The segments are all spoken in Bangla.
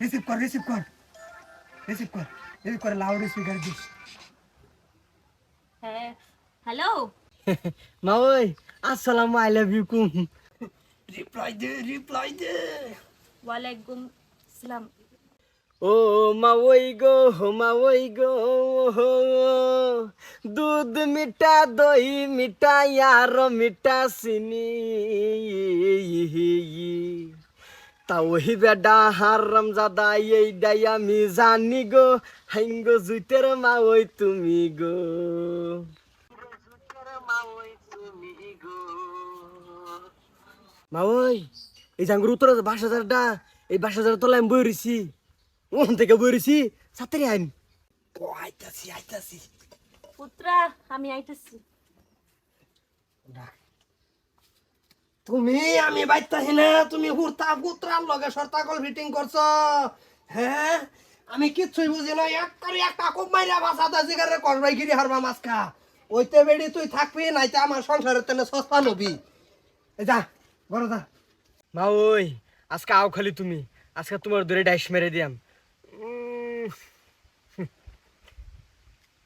রিসিভ কর রিসিভ কর রিসিভ কর রিসিভ করে লাউড স্পিকার দিস হ্যাঁ হ্যালো মা ওই আসসালামু আই লাভ ইউ কুম রিপ্লাই দে রিপ্লাই দে। ওয়ালাইকুম সালাম। ও মা ওই গো মা ওই গো দুধ মিঠা দই মিঠা আর মিঠা চিনি। তা ওই বেডা হারাম জাদা এই ডাই আমি জানি গো। হাইঙ্গ জুইতের মা ওই তুমি গো। মা ওই এই জাঙ্গুর উত্তর বাস হাজারটা এই বাস হাজার তলায় আমি বই রইছি। ওখান থেকে বই রইছি সাতারি আইন। ও আইতাছি আইতাছি। পুত্রা আমি আইতেছি। তুমি আমি বাইতাছি না, তুমি হুরতা গুত্রার লগে সরতাকল ফিটিং করছ। হ্যাঁ? আমি কিচ্ছুই বুঝি না, এক করে একটা খুব মাইরা ভাষা দা জিগারে করবাই গিরি হারবা মাছকা ওইতে বেড়ি তুই থাকবি, নাইতে আমার সংসারের তেনে সস্তা নবি যা, বড় যা। মা ওই, আজকে আও খালি তুমি। আজকে তোমার দূরে ডাইস মেরে দিয়াম।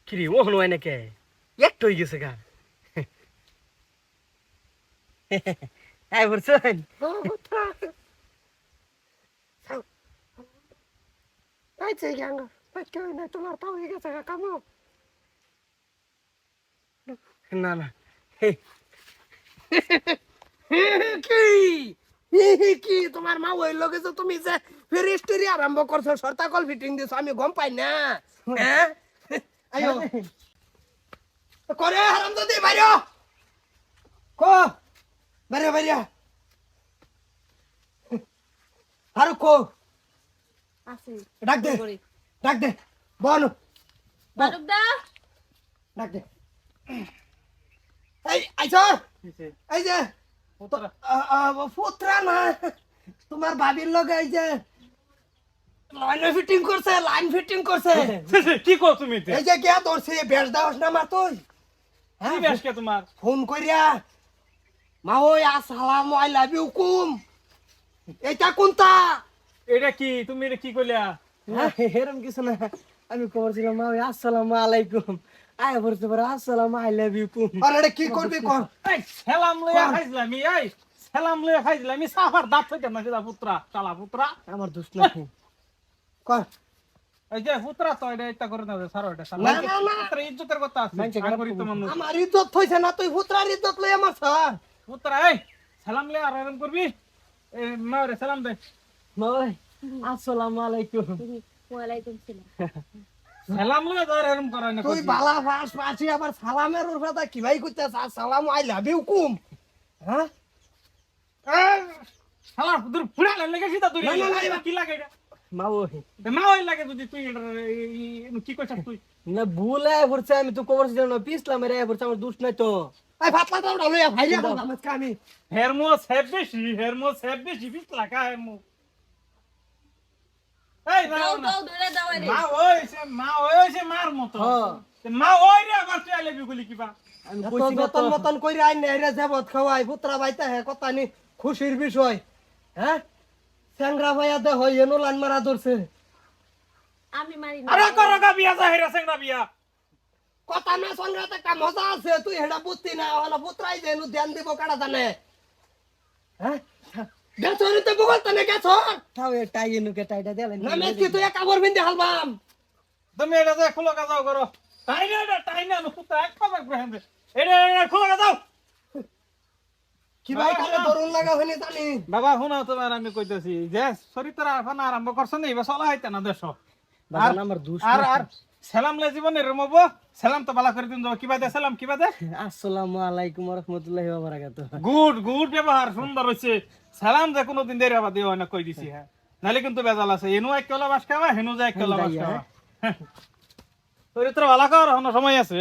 কিরি, ও হলো এনেকে? একটু হয়ে গেছে গা। হ্যাঁ বলছেন আইছে গ্যাঙ্গ বাইকে না তোমার তাও হয়ে গেছে কামো না। না হে, কি? হি হি কি? তোমার মা ওই লগে যে তুমি যে ফেরিস্টেরি আরম্ভ করছ সরতাকল ফিটিং দিছো আমি গম পাই না। হ্যাঁ আয়ো। করে হারাম দাদি বাইরে। কো। বাইরে বাইরে আর কো ডাক দে ডাক দে বল বালুক দা ডাক দে এই আইছ এই যে পুত্রা না তোমার বাবির লগে এই যে লাইন ফিটিং করছে লাইন ফিটিং করছে কি কো তুমি এই যে কে ধরছে বেশ দাওস না মার তুই কি বেশ কে তোমার ফোন করিয়া মা ওই আসসালাম আই লাভ ইউ কুম এটা কোনটা? এটা কি? তুমি এটা কি কইলা? হ্যাঁ, এরম কিছু না। আমি খবর ছিলাম মা ওই আসসালামু আলাইকুম। আয় বলতে পারে আসসালামু আই লাভ ইউ কুম আর এটা কি করবি কর? এই সালাম লইয়া? খাইছিলাম এই সালাম লইয়া খাইছিলাম সাফার দাঁত হইতাম না সেটা পুত্রা চালা পুত্রা। আমার দোষ নাই কর। এই যে পুত্রা তো এটা এটা করে না সারো এটা সালা না, না, না। ইজ্জতের কথা আছে আমার ইজ্জত হইছে না তুই পুত্রার ইজ্জত লই আমার পুত্রা এই সালাম লইয়া আর এরম করবি? এই মারে সালাম দে। মা আসসালামু আলাইকুম। ওয়ালাইকুম সালাম। সালাম লইয়া আর এরম করাই না তুই বালা ফাস পাছি আবার সালামের উরফাদা কি ভাই কইতে সালাম আই লাভ ইউ কুম। হ্যাঁ? সালা দূর ফুড়া লাগে সিধা দূরে না, না, কি লাগে এটা? মা ওই। মা ওই লাগে যদি তুই এটা এই- কি কইছাস তুই? না ভুল আয় পড়ছে আমি তো খবর ছিলাম না পিছলাম রে আমার দোষ নাই তো। এই ফাতলা দাও ডালো ইয়া ভাই রে আমাকে আমি হেরমো সেব বেশি হেরমো সেব বেশি বিশ লাখা হেরমো। এই না দাও না। দাও দূরে দাও রে মা ওইছে মা ওইছে মার মতো। হ্যাঁ। তে মা ওই রে আবার তুই আইলে বিগুলি কিবা? আমি এত কইছি না মতন কইরা আইন নে রে যাবত খাওয়াই পুত্রা বাইতে হে কথা নি খুশির বিষয়। হ্যাঁ স্যাংরা ভাইয়া দে হই এনো লাইন মারা ধরছে। আমি মারি না। আরে করো গা বিয়া যা হেরা সেংনা বিয়া। কথা না সংগ্রাতে একটা মজা আছে। তুই হেডা বুঝতি না ওলা পুত্রাই যে ধ্যান দিব কাটা জানে? হ্যাঁ? গেছো তো বগল তনে গেছো? তাও এ টাই এনুকে টাইটা দেলেন না মে কি তুই এক কাবর বিন্দে হালবাম তুমি এটা যা খুলো যাও করো। তাই না এটা তাই না পুত্র এক খবর গ্রহণ দে এটা এটা খুলো যাও কি ভাই কালে দরুন লাগা হইনি জানি। বাবা শুনো তোমার আমি কইতেছি যে চরিত্র আফানা আরম্ভ করছ নি এবার চলা হইতে না দেশ। বাবা আমার দোষ আর আর সালাম লে জীবনে রমব সালাম তো বালা করে দিন দাও কিবা দে সালাম কিবা দে আসসালামু আলাইকুম ওয়া রাহমাতুল্লাহি ওয়া বারাকাতুহু। গুড গুড ব্যবহার সুন্দর হইছে সালাম যে কোনো দিন দেরি আবার দিও না কই দিছি হ্যাঁ? নালে কিন্তু বেজাল আছে। এনু এক কলা বাস খাওয়া হেনু যায় এক কলা বাস খাওয়া। চরিত্র ভালো কর এখনও সময় আছে।